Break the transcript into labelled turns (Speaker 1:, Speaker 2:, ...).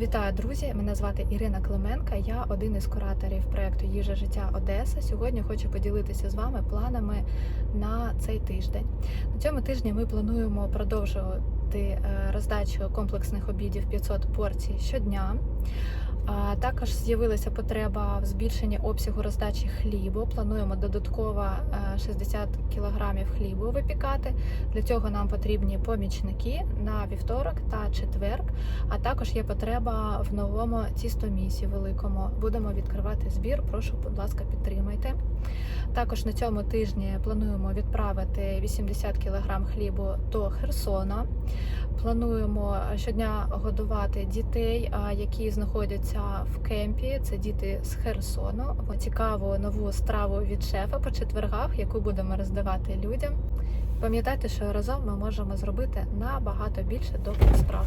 Speaker 1: Вітаю, друзі! Мене звати Ірина Клименка. Я один із кураторів проекту Їжа життя Одеса. Сьогодні хочу поділитися з вами планами на цей тиждень. На цьому тижні ми плануємо продовжувати е, роздачу комплексних обідів 500 порцій щодня. Також з'явилася потреба в збільшенні обсягу роздачі хлібу. Плануємо додатково е, 60 кг хлібу випікати. Для цього нам потрібні помічники на вівторок та четверг. А також є потреба в новому тістомісі великому. Будемо відкривати збір. Прошу, будь ласка, підтримайте. Також на цьому тижні плануємо відправити 80 кг хлібу до Херсона. Плануємо щодня годувати дітей, які знаходяться в кемпі. Це діти з Херсону. Цікаву нову страву від шефа по четвергах, яку будемо роздавати людям. Пам'ятайте, що разом ми можемо зробити набагато більше добрих справ.